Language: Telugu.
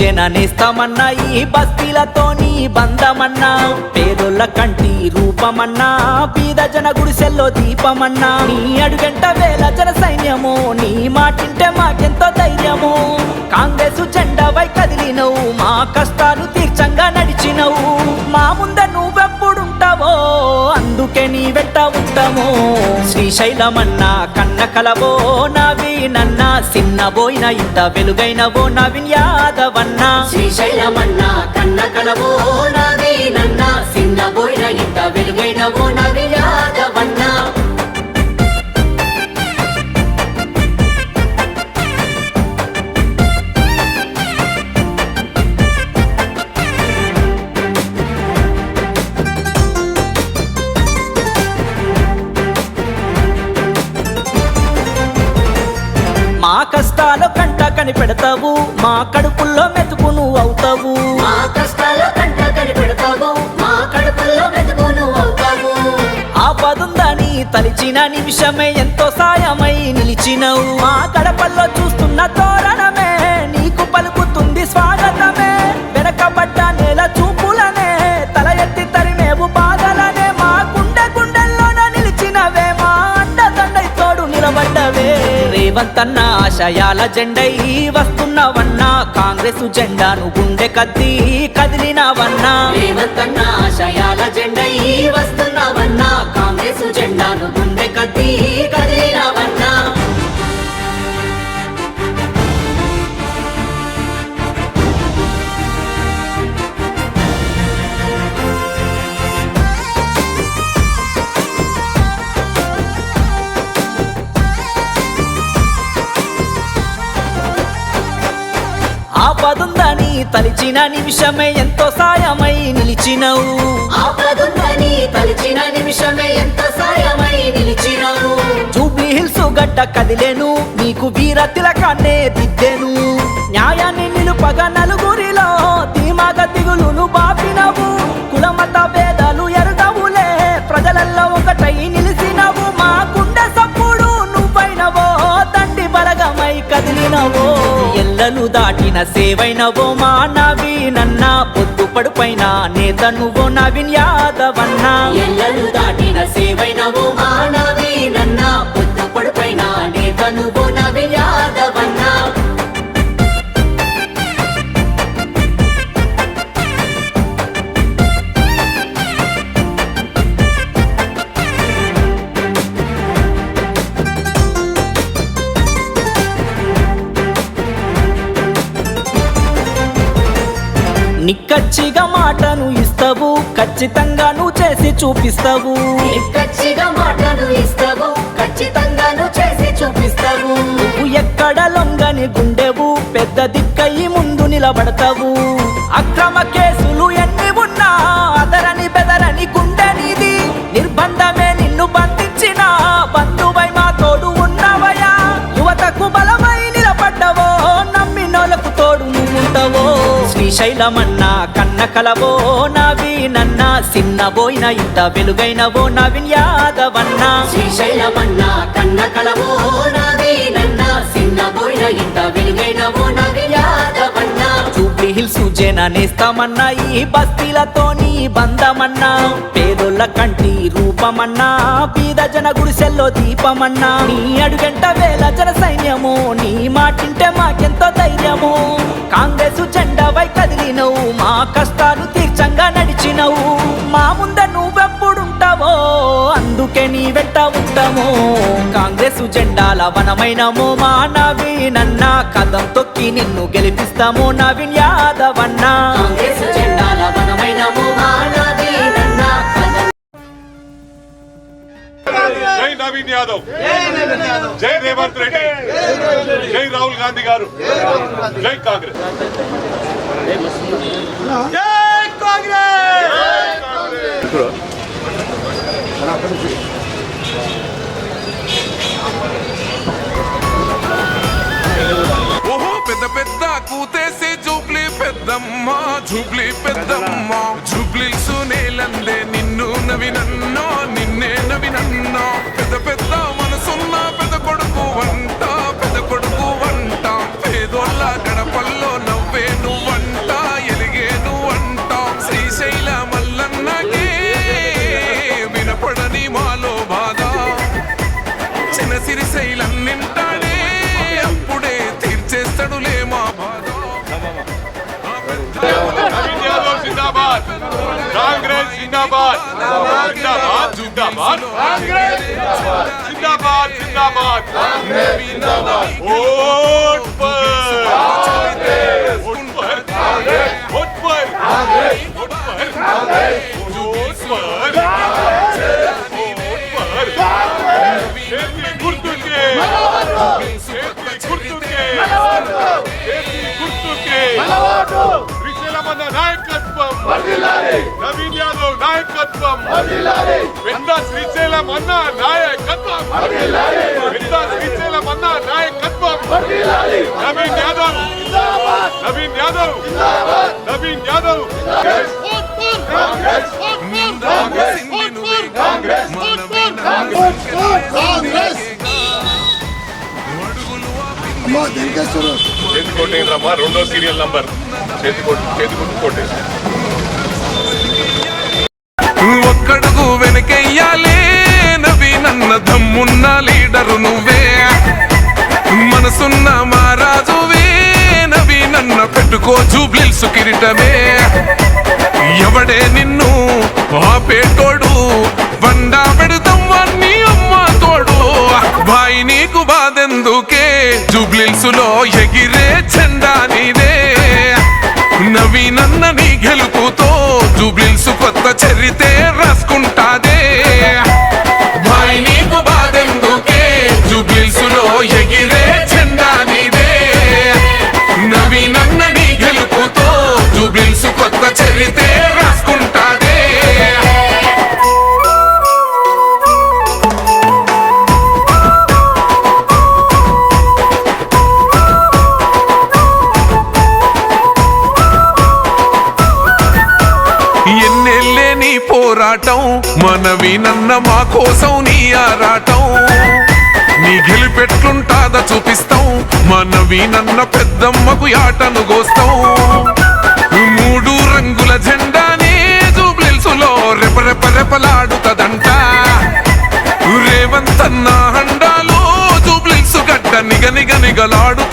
జననేస్తామన్నా ఈ బస్తీలతోని బంధమన్నా. పేదోళ్ళ కంటి రూపమన్నా బీద జన గుడిసెల్లో దీపమన్నా. నీ అడుగంట వేల జన సైన్యము నీ మాటింటే మాకెంతో ధైర్యము. కాంగ్రెస్ జెండావై కదిలినవు మా కష్టాలు తీర్చంగా నడిచినవు. మా నీ వెంట ఉంటాము. శ్రీశైలమన్నా కన్న కలవో నవీనన్నా సిన్నబోయిన ఇంత వెలుగైనవో నవీన్ యాదవన్నా. శ్రీశైలమన్నా కన్న కలవో నవీనన్న సిన్నబోయిన ఇంత వెలుగైనవో నవి యాదవన్నా. కనిపెడతావు మా కడుపుల్లో మెతుకు నువ్వు అవుతావు. కడుపుల్లో ఆపదుందని తలిచిన నిమిషమే? ఎంతో సాయమై నిలిచినవు. మా గడపల్లో చూస్తున్న తోరణమే రేవంతన్న ఆశయాల జెండై వస్తున్నావన్నా. కాంగ్రెస్ జెండాను గుండె కద్ది కదిలినవన్నా. రేవంతన్న ఆశయాల జెండై వస్తున్నావన్నా. కాంగ్రెస్ జెండాను గుండె కత్తి కదిలి ఆపదుందని తలిచిన నిమిషమే ఎంతో సాయమై నిలిచినవు. ఆపదుందని తలిచిన నిమిషమే ఎంత సాయమై నిలిచినావు. జూబ్లీ హిల్స్ గడ్డ కదిలేను నీకు వీర తిలకాన్నే దిద్దెను. న్యాయాన్ని నిలుపగా నలుగురిలో ఎల్లలు దాటిన సేవైనవో మా నవీనన్న పొద్దు పడుపైన నేత నువ్వో నవీన్ యాదవన్న. ఎల్లలు దాటిన సేవైనవు మానవి నన్న పొద్దు పడుపైన నేత నువ్వు నిక్కచ్చిగా మాటను ఇస్తావు ఖచ్చితంగా నువ్వు చేసి చూపిస్తావు. నిక్కచ్చిగా మాటలు ఇస్తావు ఖచ్చితంగా నువ్వు చేసి చూపిస్తావు. నువ్వు ఎక్కడ లొంగని గుండెవు పెద్ద దిక్కయి ముందు నిలబడతావు. అక్రమ కేసులు ఎన్ని ఉన్నా శ్రీశైలమన్నా కన్న కలవో నవీనన్నా సిన్నబోయిన ఇంత వెలుగైనవో నవీన్ యాదవన్నా. శ్రీశైలమన్నా కన్న కలవో నవి నన్న సిన్నబోయిన ఇంత వెలుగైనవో నవి యాదవన్నా. జూబ్లీ హిల్స్ జననేస్తామన్నా ఈ బస్తీలతోని బంధమన్నా. పేదోళ్ళ కంటి రూపమన్నా బీద జన గుడిసెల్లో దీపమన్నా. నీ అడుగంట వేల జన సైన్యము నీ మాటింటే మాకెంతో ధైర్యము. కాంగ్రెస్ జెండావై మా కష్టాలు తీర్చంగా నడిచినవు. మా ముంద నువ్వెప్పుడుంటావో అందుకే నీ వెంట ఉంటాము. కాంగ్రెస్ జెండాల వనమైనము మా నవీనన్న. కథం తొక్కి నిన్ను గెలిపిస్తాము నవీన్ యాదవన్నా. కాంగ్రెస్ జెండాల వనమైనము జై నవీన్ యాదవ్. జై రేవంత్ రెడ్డి. జై రాహుల్ గాంధీ గారు. జై కాంగ్రెస్. ఓహో పెద్ద పెద్ద కూతేసి Jubilee Peddamma Jubilee Peddamma. Jubilee సునేలందే నిన్ను నవినన్నో నిన్నే నవినన్నో పెద్ద పెద్ద जिंदाबाद जिंदाबाद जिंदाबाद कांग्रेस जिंदाबाद जिंदाबाद जिंदाबाद वोट पर శ్రీశైలమన్న నాయకత్వం. నవీన్ యాదవ్ నాయకత్వం. పెద్ద శ్రీశైలం అన్న నాయకత్వం. పెద్ద శ్రీశైలం అన్న నాయకత్వం. నవీన్ యాదవ్. నవీన్ యాదవ్. నవీన్ యాదవ్. రెండో సీరియల్ నంబర్ చేతి చేతి కొట్టు కొట్టేసి ఒక్కడుగు వెనకెయ్యాలే నవి నన్న దమ్మున్న లీడరు నువ్వే. మనసున్న మా రాజువే నవి నన్న పెట్టుకో జూబ్లిల్సు కిరీటమే. ఎవడే నిన్ను ఆపేటోడు? బండా పెడతాన్ని అమ్మ తోడు. బాయి నీకు బాధెందుకే? జూబ్లిల్సులో ఎగిరే చెండా నీదే. గెలుపుతో జూబ్లిల్స్ కొత్త చరితే రాసుకుంటాదే. బాయ్ నీకు బాధెందుకే? జూబ్లిల్స్లో ఎగిరే చెండా నీదే. నవీనన్న నీ గెలుపుతో జూబ్లిల్స్ కొత్త చరితే పోరాటం మనవి నన్న మా కోసం నీ ఆరాటం. నీ గెలిపెట్లుంటాద చూపిస్తాం మనవి నన్న పెద్దమ్మకు ఆటను గోస్తాం. మూడు రంగుల జెండానే జూబ్లిల్సులో రెపరెప రెపలాడుతదంట. రేవంతన్న హండాలో జూబ్లిల్సు గడ్డ నిగ నిగ నిగలాడు